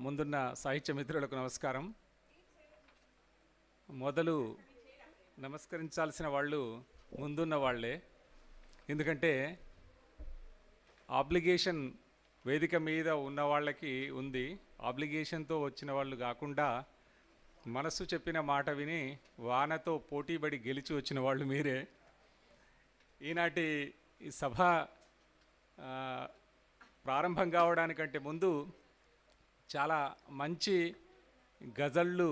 ముందున్న సాహిత్య మిత్రులకు నమస్కారం. మొదలు నమస్కరించాల్సిన వాళ్ళు ముందున్న వాళ్ళే. ఎందుకంటే ఆబ్లిగేషన్ వేదిక మీద ఉన్న వాళ్ళకి ఉంది. ఆబ్లిగేషన్తో వచ్చిన వాళ్ళు కాకుండా మనసు చెప్పిన మాట విని వానతో పోటీపడి గెలిచి వచ్చిన వాళ్ళు మీరే. ఈనాటి ఈ సభ ప్రారంభం కావడానికంటే ముందు చాలా మంచి గజళ్ళు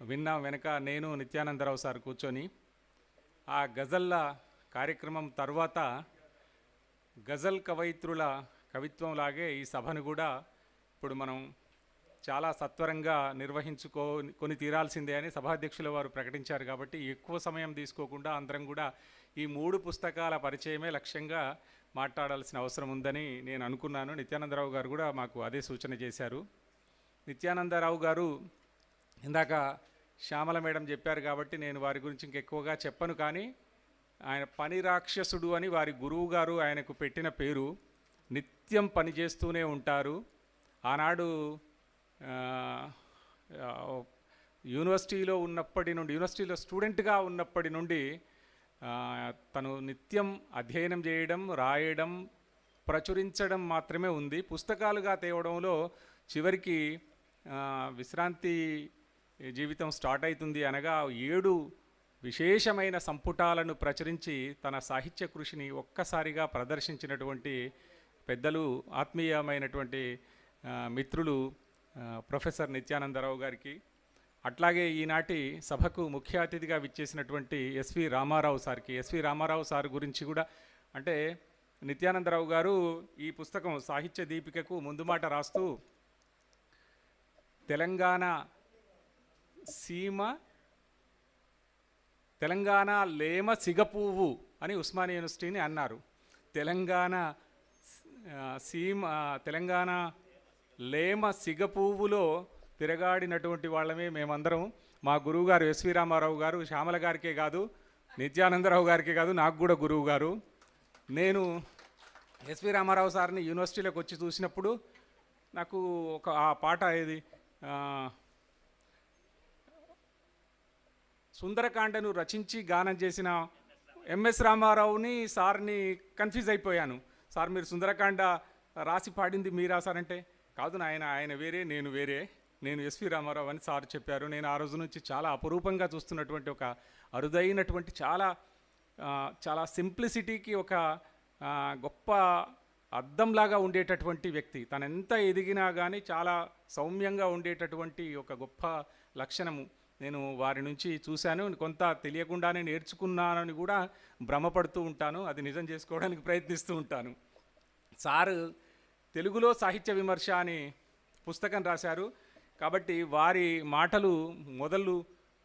విన్నాం వెనక నేను నిత్యానందరావు సార్ కూర్చొని ఆ గజళ్ళ కార్యక్రమం తర్వాత గజల్ కవయిత్రుల కవిత్వం లాగే ఈ సభను కూడా ఇప్పుడు మనం చాలా సత్వరంగా నిర్వహించుకో కొని తీరాల్సిందే అని సభాధ్యక్షుల వారు ప్రకటించారు కాబట్టి ఎక్కువ సమయం తీసుకోకుండా అందరం కూడా ఈ మూడు పుస్తకాల పరిచయమే లక్ష్యంగా మాట్లాడాల్సిన అవసరం ఉందని నేను అనుకున్నాను. నిత్యానందరావు గారు కూడా మాకు అదే సూచన చేశారు. నిత్యానందరావు గారు ఇందాక శ్యామల మేడం చెప్పారు కాబట్టి నేను వారి గురించి ఇంకెక్కువగా చెప్పను కానీ ఆయన పని రాక్షసుడు అని వారి గురువు గారు ఆయనకు పెట్టిన పేరు. నిత్యం పని చేస్తూనే ఉంటారు. ఆనాడు యూనివర్సిటీలో ఉన్నప్పటి నుండి యూనివర్సిటీలో స్టూడెంట్గా ఉన్నప్పటి నుండి తను నిత్యం అధ్యయనం చేయడం రాయడం ప్రచురించడం మాత్రమే ఉంది. పుస్తకాలుగా తేవడంలో చివరికి విశ్రాంతి జీవితం స్టార్ట్ అవుతుంది అనగా ఏడు విశేషమైన సంపుటాలను ప్రచురించి తన సాహిత్య కృషిని ఒక్కసారిగా ప్రదర్శించినటువంటి పెద్దలు ఆత్మీయమైనటువంటి మిత్రులు ప్రొఫెసర్ నిత్యానందరావు గారికి అట్లాగే ఈనాటి సభకు ముఖ్య అతిథిగా విచ్చేసినటువంటి ఎస్వి రామారావు సార్కి. ఎస్వి రామారావు సార్ గురించి కూడా అంటే నిత్యానందరావు గారు ఈ పుస్తకం సాహిత్య దీపికకు ముందు మాట రాస్తూ తెలంగాణ సీమ తెలంగాణ లేమ సిగపువ్వు అని ఉస్మానియా యూనివర్సిటీని అన్నారు. తెలంగాణ సీమ తెలంగాణ లేమ సిగపువ్వులో తిరగాడినటువంటి వాళ్ళమే మేమందరం. మా గురువు గారు ఎస్వి రామారావు గారు శ్యామల గారికే కాదు నిత్యానందరావు గారికే కాదు నాకు కూడా గురువు గారు. నేను ఎస్వి రామారావు సార్ని యూనివర్సిటీలోకి వచ్చి చూసినప్పుడు నాకు ఒక ఆ పాట ఏది? సుందరకాండను రచించి గానం చేసిన ఎంఎస్ రామారావుని సార్ని కన్ఫ్యూజ్ అయిపోయాను. సార్ మీరు సుందరకాండ రాసి పాడింది మీరా సార్ అంటే? కాదు నాయన ఆయన వేరే నేను వేరే. నేను ఎస్వి రామారావు అని సార్ చెప్పారు. నేను ఆ రోజు నుంచి చాలా అపురూపంగా చూస్తున్నటువంటి ఒక అరుదైనటువంటి చాలా చాలా సింప్లిసిటీకి ఒక గొప్ప అద్దంలాగా ఉండేటటువంటి వ్యక్తి. తను ఎంత ఎదిగినా కానీ చాలా సౌమ్యంగా ఉండేటటువంటి ఒక గొప్ప లక్షణము నేను వారి నుంచి చూశాను. కొంత తెలియకుండానే నేర్చుకున్నానని కూడా భ్రమపడుతూ ఉంటాను. అది నిజం చేసుకోవడానికి ప్రయత్నిస్తూ ఉంటాను. సారు తెలుగులో సాహిత్య విమర్శ అని పుస్తకం రాశారు. కాబట్టి వారి మాటలు మొదలు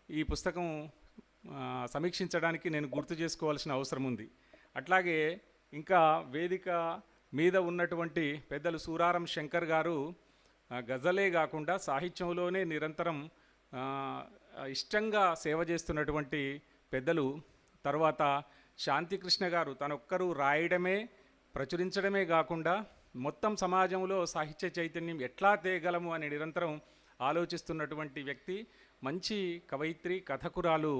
ఈ పుస్తకం సమీక్షించడానికి నేను గుర్తు చేసుకోవాల్సిన అవసరం ఉంది. అట్లాగే ఇంకా వేదిక మీద ఉన్నటువంటి పెద్దలు సూరారం శంకర్ గారు గజలే కాకుండా సాహిత్యంలోనే నిరంతరం ఇష్టంగా సేవ చేస్తున్నటువంటి పెద్దలు తర్వాత శాంతికృష్ణ గారు తనొక్కరు రాయడమే ప్రచురించడమే కాకుండా మొత్తం సమాజంలో సాహిత్య చైతన్యం ఎట్లా తేగలము అని నిరంతరం ఆలోచిస్తున్నటువంటి వ్యక్తి మంచి కవయిత్రి కథకురాలు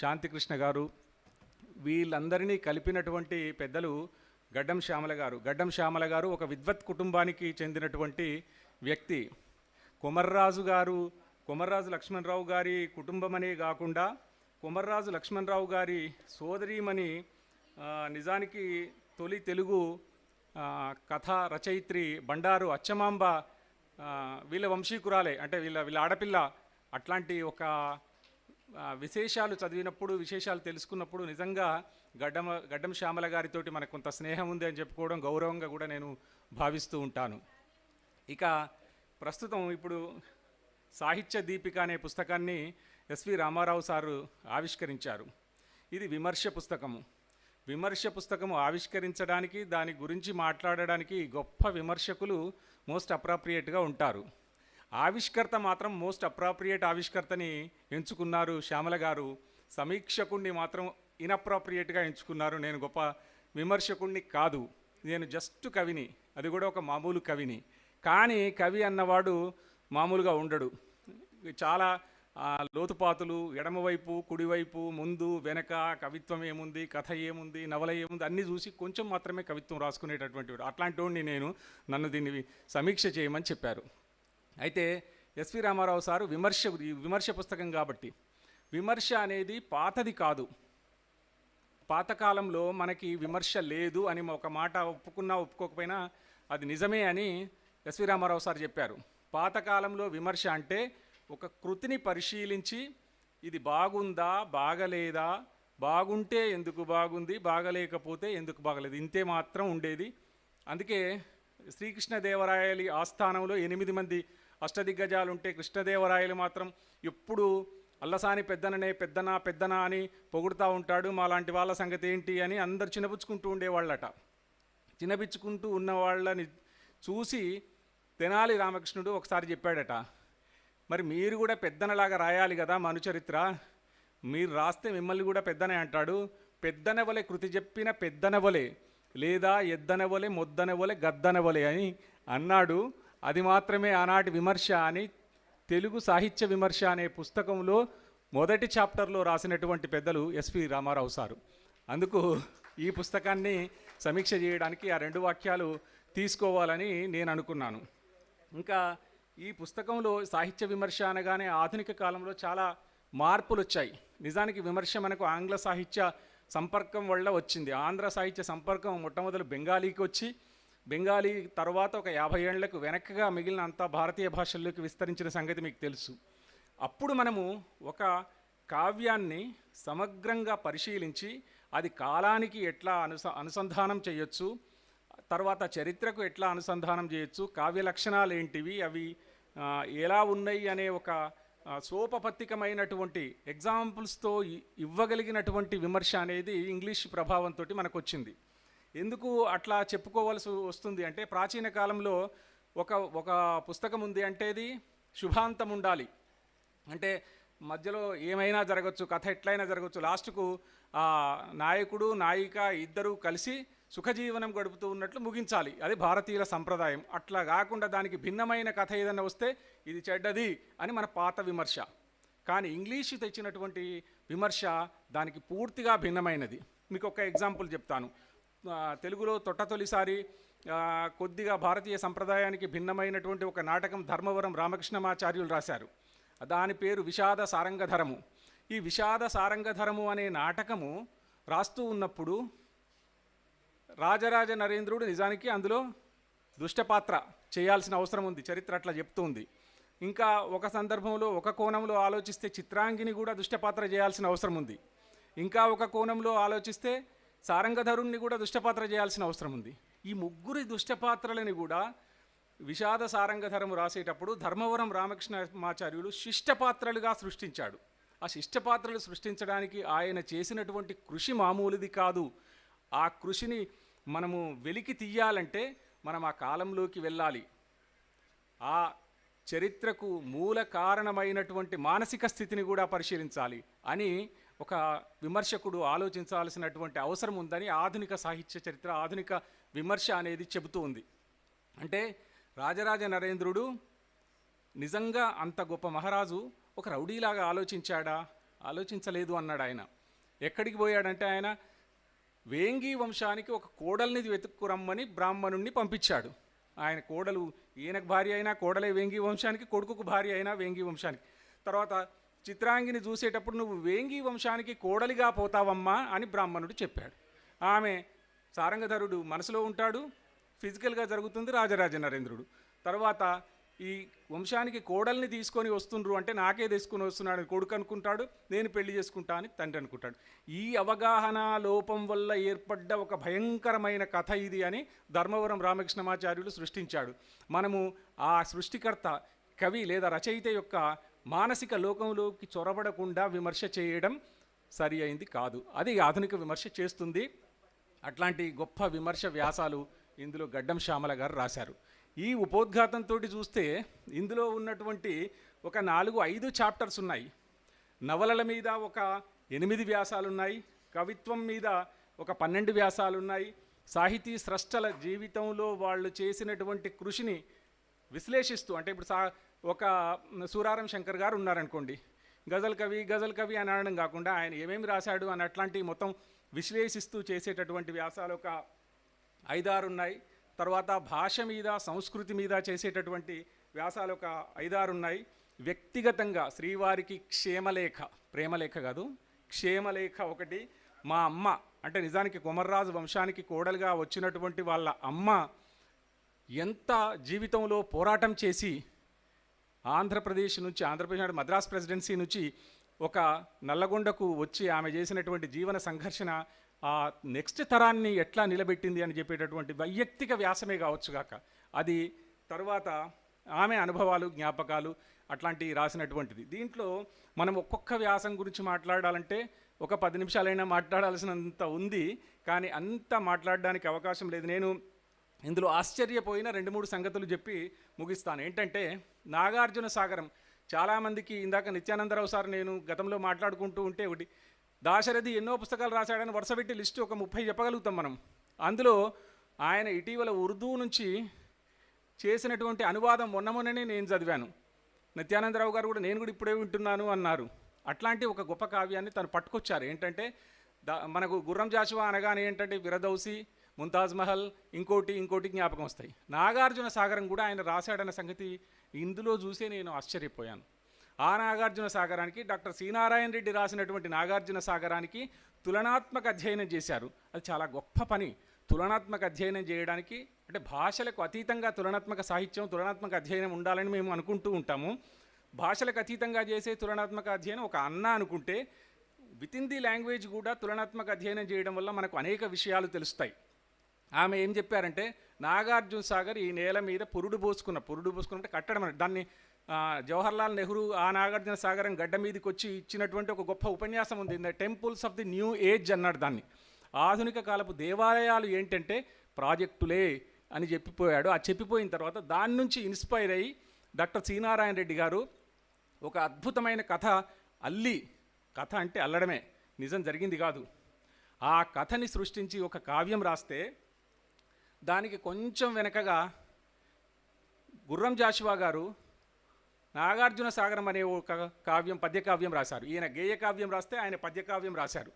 శాంతికృష్ణ గారు. వీళ్ళందరినీ కలిపినటువంటి పెద్దలు గడ్డం శ్యామల గారు. గడ్డం శ్యామల గారు ఒక విద్వత్ కుటుంబానికి చెందినటువంటి వ్యక్తి. కొమర్రాజు గారు కొమర్రాజు లక్ష్మణరావు గారి కుటుంబమనే కాకుండా కొమర్రాజు లక్ష్మణరావు గారి సోదరీమణి నిజానికి తొలి తెలుగు కథా కథ రచయిత్రి బండారు అచ్చమాంబ వీళ్ళ వంశీకురాలే అంటే వీళ్ళ వీళ్ళ ఆడపిల్ల అట్లాంటి ఒక విశేషాలు చదివినప్పుడు విశేషాలు తెలుసుకున్నప్పుడు నిజంగా గడ్డమ గడ్డం శ్యామల గారితోటి మనకు కొంత స్నేహం ఉంది అని చెప్పుకోవడం గౌరవంగా కూడా నేను భావిస్తూ ఉంటాను. ఇక ప్రస్తుతం ఇప్పుడు సాహిత్య దీపిక అనే పుస్తకాన్ని ఎస్వి రామారావు సారు ఆవిష్కరించారు. ఇది విమర్శ పుస్తకము. విమర్శ పుస్తకము ఆవిష్కరించడానికి దాని గురించి మాట్లాడడానికి గొప్ప విమర్శకులు మోస్ట్ అప్రాప్రియేట్గా ఉంటారు. ఆవిష్కర్త మాత్రం మోస్ట్ అప్రాప్రియేట్ ఆవిష్కర్తని ఎంచుకున్నారు శ్యామల గారు. సమీక్షకుణ్ణి మాత్రం ఇన్అప్రాప్రియేట్గా ఎంచుకున్నారు. నేను గొప్ప విమర్శకుణ్ణి కాదు. నేను జస్ట్ కవిని. అది కూడా ఒక మామూలు కవిని. కానీ కవి అన్నవాడు మామూలుగా ఉండడు. చాలా ఆ, లోతుపాతులు ఎడమవైపు కుడివైపు ముందు వెనక కవిత్వం ఏముంది కథ ఏముంది నవల ఏముంది అన్నీ చూసి కొంచెం మాత్రమే కవిత్వం రాసుకునేటటువంటి అట్లాంటి వాడిని నేను నన్ను దీన్ని సమీక్ష చేయమని చెప్పారు. అయితే ఎస్వి రామారావు సారు విమర్శ ఈ విమర్శ పుస్తకం కాబట్టి విమర్శ అనేది పాతది కాదు. పాతకాలంలో మనకి విమర్శ లేదు అని ఒక మాట ఒప్పుకున్నా ఒప్పుకోకపోయినా అది నిజమే అని ఎస్వి రామారావు సార్ చెప్పారు. పాతకాలంలో విమర్శ అంటే ఒక కృతిని పరిశీలించి ఇది బాగుందా బాగలేదా బాగుంటే ఎందుకు బాగుంది బాగలేకపోతే ఎందుకు బాగలేదు ఇంతే మాత్రం ఉండేది. అందుకే శ్రీకృష్ణదేవరాయలి ఆస్థానంలో ఎనిమిది మంది అష్టదిగ్గజాలు ఉంటే కృష్ణదేవరాయలు మాత్రం ఎప్పుడు అల్లసాని పెద్దననే పెద్దనా పెద్దనా అని పొగుడుతూ ఉంటాడు మా లాంటి వాళ్ళ సంగతి ఏంటి అని అందరు చిన్నపుచ్చుకుంటూ ఉండేవాళ్ళట. చిన్నపిచ్చుకుంటూ ఉన్న వాళ్ళని చూసి తెనాలి రామకృష్ణుడు ఒకసారి చెప్పాడట మరి మీరు కూడా పెద్దనలాగా రాయాలి కదా మనుచరిత్ర. మీరు రాస్తే మిమ్మల్ని కూడా పెద్దనే అంటాడు. పెద్దనవలే కృతి చెప్పిన పెద్దనవలే లేదా ఎద్దనవలే మొద్దనవలే గద్దనవలే అని అన్నాడు. అది మాత్రమే ఆనాటి విమర్శ అని తెలుగు సాహిత్య విమర్శ అనే పుస్తకంలో మొదటి చాప్టర్లో రాసినటువంటి పెద్దలు ఎస్వి రామారావు సారు. అందుకు ఈ పుస్తకాన్ని సమీక్ష చేయడానికి ఆ రెండు వాక్యాలు తీసుకోవాలని నేను అనుకున్నాను. ఇంకా ఈ పుస్తకంలో సాహిత్య విమర్శ అనగానే ఆధునిక కాలంలో చాలా మార్పులు వచ్చాయి నిజానికి విమర్శ మనకు ఆంగ్ల సాహిత్య సంపర్కం వల్ల వచ్చింది. ఆంధ్ర సాహిత్య సంపర్కం మొట్టమొదలు బెంగాలీకి వచ్చి బెంగాలీ తర్వాత ఒక యాభై ఏళ్ళకు వెనక్గా మిగిలిన అంతా భారతీయ భాషల్లోకి విస్తరించిన సంగతి మీకు తెలుసు. అప్పుడు మనము ఒక కావ్యాన్ని సమగ్రంగా పరిశీలించి అది కాలానికి ఎట్లా అనుస అనుసంధానం చేయొచ్చు తర్వాత చరిత్రకు ఎట్లా అనుసంధానం చేయొచ్చు కావ్య లక్షణాలు ఏంటివి అవి ఎలా ఉన్నాయి అనే ఒక సోపపత్తికమైనటువంటి ఎగ్జాంపుల్స్తో ఇ- ఇవ్వగలిగినటువంటి విమర్శ అనేది ఇంగ్లీష్ ప్రభావంతో మనకు వచ్చింది ఎందుకు అట్లా చెప్పుకోవాల్సి వస్తుంది అంటే ప్రాచీన కాలంలో ఒక ఒక పుస్తకం ఉంది అంటేది శుభాంతం ఉండాలి. అంటే మధ్యలో ఏమైనా జరగచ్చు కథ ఎట్లయినా జరగచ్చు లాస్ట్కు నాయకుడు నాయిక ఇద్దరూ కలిసి సుఖజీవనం గడుపుతూ ఉన్నట్లు ముగించాలి. అది భారతీయుల సంప్రదాయం. అట్లా కాకుండా దానికి భిన్నమైన కథ ఏదైనా వస్తే ఇది చెడ్డది అని మన పాత విమర్శ. కానీ ఇంగ్లీషు తెచ్చినటువంటి విమర్శ దానికి పూర్తిగా భిన్నమైనది. మీకు ఒక ఎగ్జాంపుల్ చెప్తాను. తెలుగులో తొట్ట తొలిసారి కొద్దిగా భారతీయ సంప్రదాయానికి భిన్నమైనటువంటి ఒక నాటకం ధర్మవరం రామకృష్ణమాచార్యులు రాశారు. దాని పేరు విషాద సారంగధరము. ఈ విషాద సారంగధరము అనే నాటకము రాస్తూ ఉన్నప్పుడు రాజరాజ నరేంద్రుడు నిజానికి అందులో దుష్టపాత్ర చేయాల్సిన అవసరం ఉంది. చరిత్ర అట్లా చెప్తుంది. ఇంకా ఒక సందర్భంలో ఒక కోణంలో ఆలోచిస్తే చిత్రాంగిని కూడా దుష్టపాత్ర చేయాల్సిన అవసరం ఉంది. ఇంకా ఒక కోణంలో ఆలోచిస్తే సారంగధరుణ్ణి కూడా దుష్టపాత్ర చేయాల్సిన అవసరం ఉంది. ఈ ముగ్గురి దుష్టపాత్రలని కూడా విషాద సారంగధరము రాసేటప్పుడు ధర్మవరం రామకృష్ణమాచార్యులు శిష్టపాత్రలుగా సృష్టించాడు. ఆ శిష్టపాత్రలు సృష్టించడానికి ఆయన చేసినటువంటి కృషి మామూలుది కాదు. ఆ కృషిని మనము వెలికి తీయాలంటే మనం ఆ కాలంలోకి వెళ్ళాలి. ఆ చరిత్రకు మూల కారణమైనటువంటి మానసిక స్థితిని కూడా పరిశీలించాలి అని ఒక విమర్శకుడు ఆలోచించాల్సినటువంటి అవసరం ఉందని ఆధునిక సాహిత్య చరిత్ర ఆధునిక విమర్శ అనేది చెబుతూ ఉంది. అంటే రాజరాజ నరేంద్రుడు నిజంగా అంత గొప్ప మహారాజు ఒక రౌడీలాగా ఆలోచించాడా? ఆలోచించలేదు అన్నాడు ఆయన. ఎక్కడికి పోయాడంటే ఆయన వేంగి వంశానికి ఒక కోడల్ని వెతుక్కురమ్మని బ్రాహ్మణుణ్ణి పంపించాడు. ఆయన కోడలు ఈయనకు భార్య అయినా కోడలే వేంగి వంశానికి కొడుకుకు భార్య అయినా వేంగి వంశానికి. తర్వాత చిత్రాంగిని చూసేటప్పుడు నువ్వు వేంగి వంశానికి కోడలిగా పోతావమ్మా అని బ్రాహ్మణుడు చెప్పాడు. ఆమె సారంగధరుడు మనసులో ఉంటాడు ఫిజికల్గా జరుగుతుంది రాజరాజ నరేంద్రుడు. తర్వాత ఈ వంశానికి కోడల్ని తీసుకొని వస్తుండ్రు అంటే నాకే తీసుకొని వస్తున్నాడు కొడుకు అనుకుంటాడు నేను పెళ్ళి చేసుకుంటా అని తండ్రి అనుకుంటాడు. ఈ అవగాహన లోపం వల్ల ఏర్పడ్డ ఒక భయంకరమైన కథ ఇది అని ధర్మవరం రామకృష్ణమాచార్యులు సృష్టించాడు. మనము ఆ సృష్టికర్త కవి లేదా రచయిత యొక్క మానసిక లోకంలోకి చొరబడకుండా విమర్శ చేయడం సరి అయింది కాదు. అది ఆధునిక విమర్శ చేస్తుంది. అట్లాంటి గొప్ప విమర్శ వ్యాసాలు ఇందులో గడ్డం శ్యామల గారు రాశారు. ఈ ఉపోద్ఘాతంతో చూస్తే ఇందులో ఉన్నటువంటి ఒక నాలుగు ఐదు చాప్టర్స్ ఉన్నాయి. నవలల మీద ఒక ఎనిమిది వ్యాసాలు ఉన్నాయి కవిత్వం మీద ఒక పన్నెండు వ్యాసాలు ఉన్నాయి సాహితీ స్రష్టల జీవితంలో వాళ్ళు చేసినటువంటి కృషిని విశ్లేషిస్తూ అంటే ఇప్పుడు సా ఒక సూరారం శంకర్ గారు ఉన్నారనుకోండి గజల్ కవి గజల్ కవి అని అనడం కాకుండా ఆయన ఏమేమి రాశాడు అని అట్లాంటివి మొత్తం విశ్లేషిస్తూ చేసేటటువంటి వ్యాసాలు ఒక ఐదారు ఉన్నాయి తర్వాత భాష మీద సంస్కృతి మీద చేసేటటువంటి వ్యాసాలు ఒక ఐదారు ఉన్నాయి వ్యక్తిగతంగా శ్రీవారికి క్షేమలేఖ ప్రేమలేఖ కాదు క్షేమలేఖ ఒకటి. మా అమ్మ అంటే నిజానికి కుమర్రాజు వంశానికి కోడలుగా వచ్చినటువంటి వాళ్ళ అమ్మ ఎంత జీవితంలో పోరాటం చేసి ఆంధ్రప్రదేశ్ నుంచి ఆంధ్రప్రదేశ్ అంటే మద్రాస్ ప్రెసిడెన్సీ నుంచి ఒక నల్లగొండకు వచ్చి ఆమె చేసినటువంటి జీవన సంఘర్షణ ఆ నెక్స్ట్ తరాన్ని ఎట్లా నిలబెట్టింది అని చెప్పేటటువంటి వైయక్తిక వ్యాసమే కావచ్చుగాక అది తర్వాత ఆమె అనుభవాలు జ్ఞాపకాలు అట్లాంటివి రాసినటువంటిది. దీంట్లో మనం ఒక్కొక్క వ్యాసం గురించి మాట్లాడాలంటే ఒక పది నిమిషాలైనా మాట్లాడాల్సినంత ఉంది. కానీ అంత మాట్లాడడానికి అవకాశం లేదు. నేను ఇందులో ఆశ్చర్యపోయిన రెండు మూడు సంగతులు చెప్పి ముగిస్తాను. ఏంటంటే నాగార్జున సాగరం. చాలామందికి ఇందాక నిత్యానందరావు సార్ నేను గతంలో మాట్లాడుకుంటూ ఉంటే ఒకటి దాశరథి ఎన్నో పుస్తకాలు రాశాడని వరుసపెట్టి లిస్టు ఒక ముప్పై చెప్పగలుగుతాం మనం. అందులో ఆయన ఇటీవల ఉర్దూ నుంచి చేసినటువంటి అనువాదం మొన్న మొన్ననే నేను చదివాను. నిత్యానందరావు గారు కూడా నేను కూడా ఇప్పుడే వింటున్నాను అన్నారు. అట్లాంటి ఒక గొప్ప కావ్యాన్ని తను పట్టుకొచ్చారు. ఏంటంటే దా మనకు గుర్రం జాషువా అనగానే ఏంటంటే విరదౌసి ముంతాజ్ మహల్ ఇంకోటి ఇంకోటి జ్ఞాపకం వస్తాయి. నాగార్జున సాగరం కూడా ఆయన రాశాడన్న సంగతి ఇందులో చూసే నేను ఆశ్చర్యపోయాను. ఆ నాగార్జున సాగరానికి డాక్టర్ శ్రీనారాయణ రెడ్డి రాసినటువంటి నాగార్జున సాగరానికి తులనాత్మక అధ్యయనం చేశారు. అది చాలా గొప్ప పని. తులనాత్మక అధ్యయనం చేయడానికి అంటే భాషలకు అతీతంగా తులనాత్మక సాహిత్యం తులనాత్మక అధ్యయనం ఉండాలని మేము అనుకుంటూ ఉంటాము. భాషలకు అతీతంగా చేసే తులనాత్మక అధ్యయనం ఒక అన్న అనుకుంటే విత్ ఇన్ ది లాంగ్వేజ్ కూడా తులనాత్మక అధ్యయనం చేయడం వల్ల మనకు అనేక విషయాలు తెలుస్తాయి. ఆమె ఏం చెప్పారంటే నాగార్జున సాగర్ ఈ నేల మీద పురుడు పోసుకున్న పురుడు పోసుకున్నట్టు కట్టడం దాన్ని జవహర్లాల్ నెహ్రూ ఆ నాగార్జున సాగరం గడ్డ మీదకి వచ్చి ఇచ్చినటువంటి ఒక గొప్ప ఉపన్యాసం ఉంది. The temples of the new age అన్నాడు దాన్ని. ఆధునిక కాలపు దేవాలయాలు ఏంటంటే ప్రాజెక్టులే అని చెప్పిపోయాడు. ఆ చెప్పిపోయిన తర్వాత దాని నుంచి ఇన్స్పైర్ అయ్యి డాక్టర్ సీనారాయణ రెడ్డి గారు ఒక అద్భుతమైన కథ అల్లి కథ అంటే అల్లడమే నిజం జరిగింది కాదు. ఆ కథని సృష్టించి ఒక కావ్యం రాస్తే దానికి కొంచెం వెనకగా గుర్రం జాషువా గారు నాగార్జున సాగరం అనే ఒక కావ్యం పద్యకావ్యం రాశారు. ఈయన గేయ కావ్యం రాస్తే ఆయన పద్యకావ్యం రాశారు.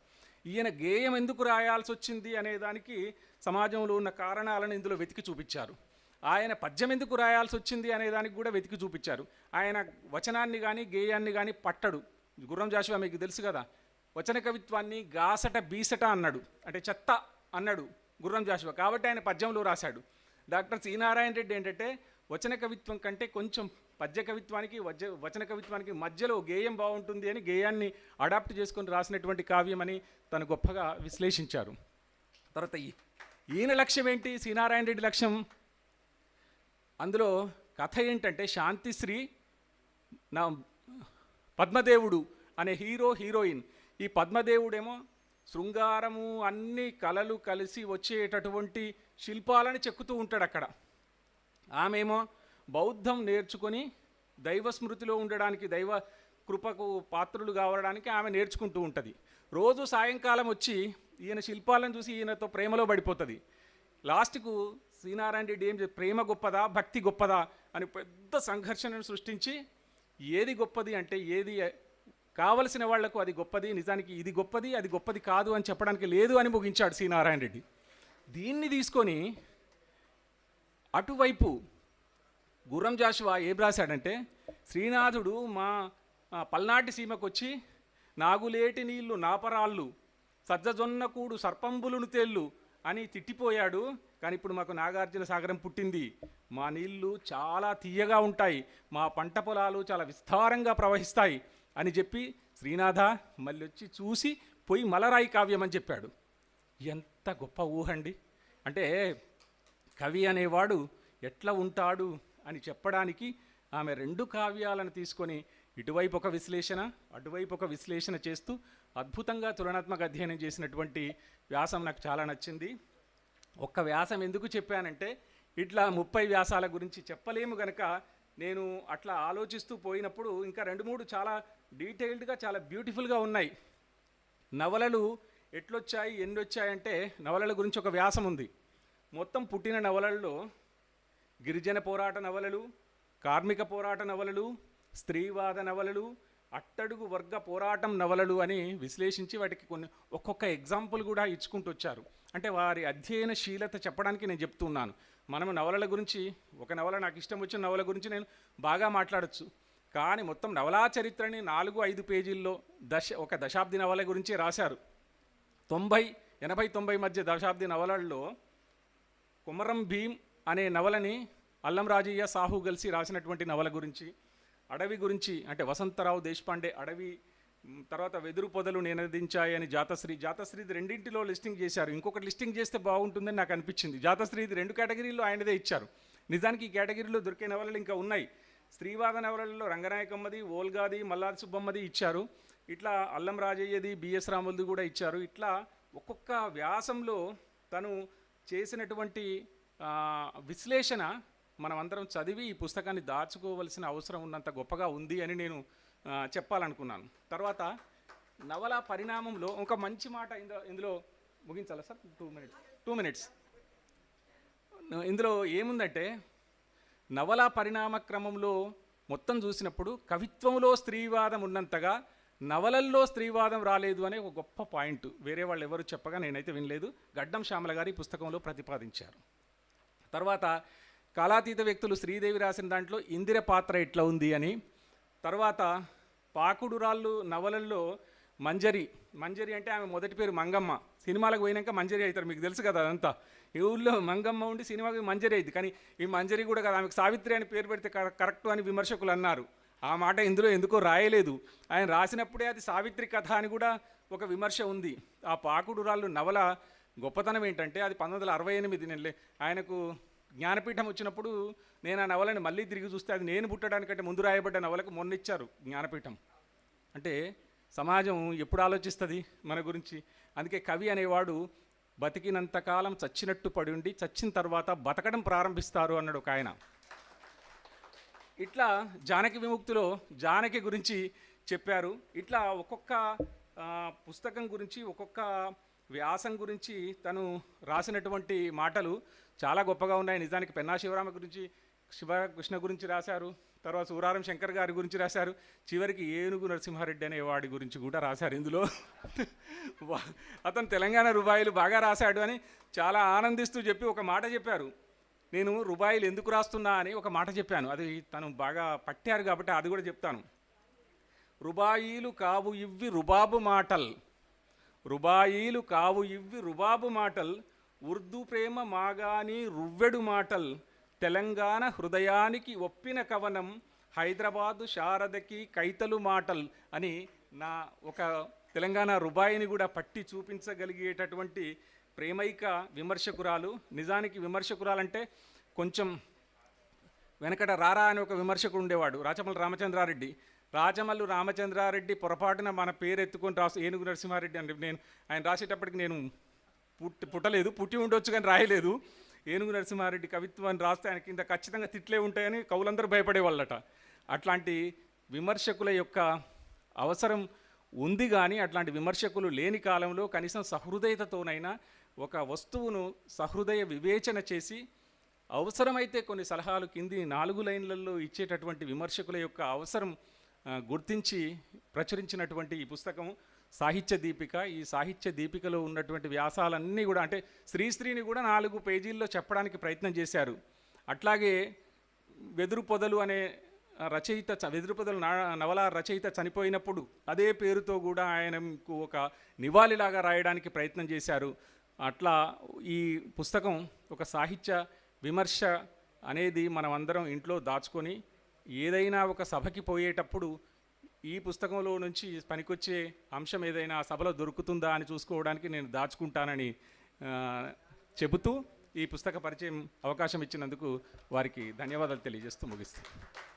ఈయన గేయం ఎందుకు రాయాల్సి వచ్చింది అనే దానికి సమాజంలో ఉన్న కారణాలను ఇందులో వెతికి చూపించారు. ఆయన పద్యం ఎందుకు రాయాల్సి వచ్చింది అనే దానికి కూడా వెతికి చూపించారు. ఆయన వచనాన్ని కానీ గేయాన్ని కానీ పట్టడు. గుర్రం జాషువా మీకు తెలుసు కదా? వచన కవిత్వాన్ని గాసట బీసట అన్నాడు. అంటే చెత్త అన్నాడు గుర్రం జాషువా. కాబట్టి ఆయన పద్యంలో రాశాడు. డాక్టర్ శ్రీనారాయణ రెడ్డి ఏంటంటే వచన కవిత్వం కంటే కొంచెం పద్య కవిత్వానికి వజ్ర వచన కవిత్వానికి మధ్యలో గేయం బాగుంటుంది అని గేయాన్ని అడాప్ట్ చేసుకొని రాసినటువంటి కావ్యం అని తను గొప్పగా విశ్లేషించారు. తర్వాత ఈయన లక్ష్యం ఏంటి? శ్రీనారాయణ రెడ్డి లక్ష్యం? అందులో కథ ఏంటంటే శాంతిశ్రీ నా పద్మదేవుడు అనే హీరో హీరోయిన్. ఈ పద్మదేవుడేమో శృంగారము అన్ని కళలు కలిసి వచ్చేటటువంటి శిల్పాలను చెక్కుతూ ఉంటాడు అక్కడ. ఆమెమో బౌద్ధం నేర్చుకొని దైవ స్మృతిలో ఉండడానికి దైవ కృపకు పాత్రులు కావడానికి ఆమె నేర్చుకుంటూ ఉంటుంది. రోజు సాయంకాలం వచ్చి ఈయన శిల్పాలను చూసి ఈయనతో ప్రేమలో పడిపోతుంది. లాస్ట్కు శ్రీనారాయణ రెడ్డి ఏం ప్రేమ గొప్పదా భక్తి గొప్పదా అని పెద్ద సంఘర్షణను సృష్టించి ఏది గొప్పది అంటే ఏది కావలసిన వాళ్ళకు అది గొప్పది నిజానికి ఇది గొప్పది అది గొప్పది కాదు అని చెప్పడానికి లేదు అని ముగించాడు శ్రీనారాయణ రెడ్డి. దీన్ని తీసుకొని అటువైపు గుర్రం జాషువా ఏం రాశాడంటే శ్రీనాథుడు మా పల్నాటి సీమకు వచ్చి నాగులేటి నీళ్ళు నాపరాళ్ళు సజ్జజొన్న కూడు సర్పంబులును తేళ్ళు అని తిట్టిపోయాడు. కానీ ఇప్పుడు మాకు నాగార్జున సాగరం పుట్టింది. మా నీళ్ళు చాలా తీయగా ఉంటాయి. మా పంట పొలాలు చాలా విస్తారంగా ప్రవహిస్తాయి అని చెప్పి శ్రీనాథ మళ్ళీ వచ్చి చూసి పోయి మలరాయి కావ్యం అని చెప్పాడు. ఎంత గొప్ప ఊహండి. అంటే కవి అనేవాడు ఎట్లా ఉంటాడు? అని చెప్పడానికి ఆమె రెండు కావ్యాలను తీసుకొని ఇటువైపు ఒక విశ్లేషణ అటువైపు ఒక విశ్లేషణ చేస్తూ అద్భుతంగా తులనాత్మక అధ్యయనం చేసినటువంటి వ్యాసం నాకు చాలా నచ్చింది. ఒక్క వ్యాసం ఎందుకు చెప్పానంటే ఇట్లా ముప్పై వ్యాసాల గురించి చెప్పలేము గనక నేను అట్లా ఆలోచిస్తూ పోయినప్పుడు ఇంకా రెండు మూడు చాలా డీటెయిల్డ్గా చాలా బ్యూటిఫుల్గా ఉన్నాయి. నవలలు ఎట్లొచ్చాయి ఎన్ని వచ్చాయంటే నవలల గురించి ఒక వ్యాసం ఉంది. మొత్తం పుట్టిన నవలల్లో గిరిజన పోరాట నవలలు కార్మిక పోరాట నవలలు స్త్రీవాద నవలలు అట్టడుగు వర్గ పోరాటం నవలలు అని విశ్లేషించి వాటికి కొన్ని ఒక్కొక్క ఎగ్జాంపుల్ కూడా ఇచ్చుకుంటూ వచ్చారు. అంటే వారి అధ్యయనశీలత చెప్పడానికి నేను చెప్తున్నాను. మనం నవలల గురించి ఒక నవల నాకు ఇష్టం వచ్చిన నవల గురించి నేను బాగా మాట్లాడొచ్చు. కానీ మొత్తం నవలా చరిత్రని నాలుగు ఐదు పేజీల్లో దశ ఒక దశాబ్ది నవల గురించి రాశారు. తొంభై ఎనభై తొంభై మధ్య దశాబ్ది నవలల్లో కుమరం భీం అనే నవలని అల్లం రాజయ్య సాహు కలిసి రాసినటువంటి నవల గురించి అడవి గురించి అంటే వసంతరావు దేశపాండే అడవి తర్వాత వెదురు పొదలు నినదించాయని జాతశ్రీ జాతశ్రీది రెండింటిలో లిస్టింగ్ చేశారు. ఇంకొకటి లిస్టింగ్ చేస్తే బాగుంటుందని నాకు అనిపించింది. జాతశ్రీది రెండు కేటగిరీలో ఆయనదే ఇచ్చారు. నిజానికి ఈ కేటగిరీలో దొరికే నవలలు ఇంకా ఉన్నాయి. స్త్రీవాద నవలల్లో రంగనాయకమ్మది ఓల్గాది మల్లాది సుబ్బమ్మది ఇచ్చారు. ఇట్లా అల్లం రాజయ్యది బిఎస్ రాములది కూడా ఇచ్చారు. ఇట్లా ఒక్కొక్క వ్యాసంలో తను చేసినటువంటి విశ్లేషణ మనమందరం చదివి ఈ పుస్తకాన్ని దాచుకోవలసిన అవసరం ఉన్నంత గొప్పగా ఉంది అని నేను చెప్పాలనుకున్నాను. తర్వాత నవల పరిణామంలో ఒక మంచి మాట ఇందులో ఇందులో ముగించాలా sir? Two minutes two minutes ఇందులో ఏముందంటే నవల పరిణామ క్రమంలో మొత్తం చూసినప్పుడు కవిత్వంలో స్త్రీవాదం ఉన్నంతగా నవలల్లో స్త్రీవాదం రాలేదు అనే ఒక గొప్ప పాయింట్. వేరే వాళ్ళు ఎవరు చెప్పగా నేనైతే వినలేదు. గడ్డం శ్యామల గారి పుస్తకంలో ప్రతిపాదించారు. తర్వాత కాలాతీత వ్యక్తులు శ్రీదేవి రాసిన దాంట్లో ఇందిర పాత్ర ఎట్లా ఉంది అని. తర్వాత పాకుడురాళ్ళు నవలల్లో మంజరి మంజరి అంటే ఆమె మొదటి పేరు మంగమ్మ. సినిమాలకు పోయినాక మంజరి అవుతారు మీకు తెలుసు కదా అదంతా. ఈ ఊళ్ళో మంగమ్మ ఉండి సినిమాకి మంజరి అయింది. కానీ ఈ మంజరి కూడా కదా ఆమెకు సావిత్రి అని పేరు పెడితే కరెక్ట్ అని విమర్శకులు అన్నారు. ఆ మాట ఇందులో ఎందుకో రాయలేదు. ఆయన రాసినప్పుడే అది సావిత్రి కథ అని కూడా ఒక విమర్శ ఉంది. ఆ పాకుడురాళ్ళు నవల గొప్పతనం ఏంటంటే అది పంతొమ్మిది వందల అరవై ఎనిమిది నేను ఆయనకు జ్ఞానపీఠం వచ్చినప్పుడు నేను ఆ నవలని మళ్ళీ తిరిగి చూస్తే అది నేను పుట్టడానికంటే ముందు రాయబడ్డ నవలకు మొన్న ఇచ్చారు జ్ఞానపీఠం. అంటే సమాజం ఎప్పుడు ఆలోచిస్తుంది మన గురించి? అందుకే కవి అనేవాడు బతికినంతకాలం చచ్చినట్టు పడి ఉండి చచ్చిన తర్వాత బతకడం ప్రారంభిస్తారు అన్నాడు ఒక ఆయన. ఇట్లా జానకి విముక్తిలో జానకి గురించి చెప్పారు. ఇట్లా ఒక్కొక్క పుస్తకం గురించి ఒక్కొక్క వ్యాసం గురించి తను రాసినటువంటి మాటలు చాలా గొప్పగా ఉన్నాయి. నిజానికి పెన్నా శివరామ గురించి శివకృష్ణ గురించి రాశారు. తర్వాత సూరారం శంకర్ గారి గురించి రాశారు. చివరికి ఏనుగు నరసింహారెడ్డి అనే వాడి గురించి కూడా రాశారు ఇందులో. వా- అతను తెలంగాణ రుబాయిలు బాగా రాశాడు అని చాలా ఆనందిస్తూ చెప్పి ఒక మాట చెప్పారు. నేను రుబాయిలు ఎందుకు రాస్తున్నా అని ఒక మాట చెప్పాను. అది తను బాగా పట్టారు కాబట్టి అది కూడా చెప్తాను. రుబాయిలు కావు ఇవ్వి రుబాబు మాటలు. రుబాయిలు కావు ఇవ్వి రుబాబు మాటల్ ఉర్దూ ప్రేమ మాగాని రువ్వెడు మాటల్ తెలంగాణ హృదయానికి ఒప్పిన కవనం హైదరాబాదు శారదకి కైతలు మాటల్ అని నా ఒక తెలంగాణ రుబాయిని కూడా పట్టి చూపించగలిగేటటువంటి ప్రేమైక విమర్శకురాలు. నిజానికి విమర్శకురాలంటే కొంచెం వెనకట రారా అని ఒక విమర్శకుడు ఉండేవాడు రాచమల్లి రామచంద్రారెడ్డి. రాజమల్లు రామచంద్రారెడ్డి పొరపాటున మన పేరు ఎత్తుకొని రాసు ఏనుగు నరసింహారెడ్డి అని నేను ఆయన రాసేటప్పటికి నేను పుట్టి పుట్టలేదు పుట్టి ఉండొచ్చు కానీ రాయలేదు. ఏనుగు నరసింహారెడ్డి కవిత్వాన్ని రాస్తే ఆయన కింద ఖచ్చితంగా తిట్లే ఉంటాయని కవులందరూ భయపడేవాళ్ళట. అట్లాంటి విమర్శకుల యొక్క అవసరం ఉంది కానీ అట్లాంటి విమర్శకులు లేని కాలంలో కనీసం సహృదయతతోనైనా ఒక వస్తువును సహృదయ వివేచన చేసి అవసరమైతే కొన్ని సలహాలు కింది నాలుగు లైన్లలో ఇచ్చేటటువంటి విమర్శకుల యొక్క అవసరం గుర్తించి ప్రచురించినటువంటి ఈ పుస్తకం సాహిత్య దీపిక. ఈ సాహిత్య దీపికలో ఉన్నటువంటి వ్యాసాలన్నీ కూడా అంటే శ్రీశ్రీని కూడా నాలుగు పేజీల్లో చెప్పడానికి ప్రయత్నం చేశారు. అట్లాగే వెదురు పొదలు అనే రచయిత చ- వెదురు పొదలు నవల రచయిత చనిపోయినప్పుడు అదే పేరుతో కూడా ఆయనకు ఒక నివాళిలాగా రాయడానికి ప్రయత్నం చేశారు. అట్లా ఈ పుస్తకం ఒక సాహిత్య విమర్శ అనేది మనం అందరం ఇంట్లో దాచుకొని ఏదైనా ఒక సభకి పోయేటప్పుడు ఈ పుస్తకంలో నుంచి పనికొచ్చే అంశం ఏదైనా ఆ సభలో దొరుకుతుందా అని చూసుకోవడానికి నేను దాచుకుంటానని చెబుతూ ఈ పుస్తక పరిచయం అవకాశం ఇచ్చినందుకు వారికి ధన్యవాదాలు తెలియజేస్తూ ముగిస్తాను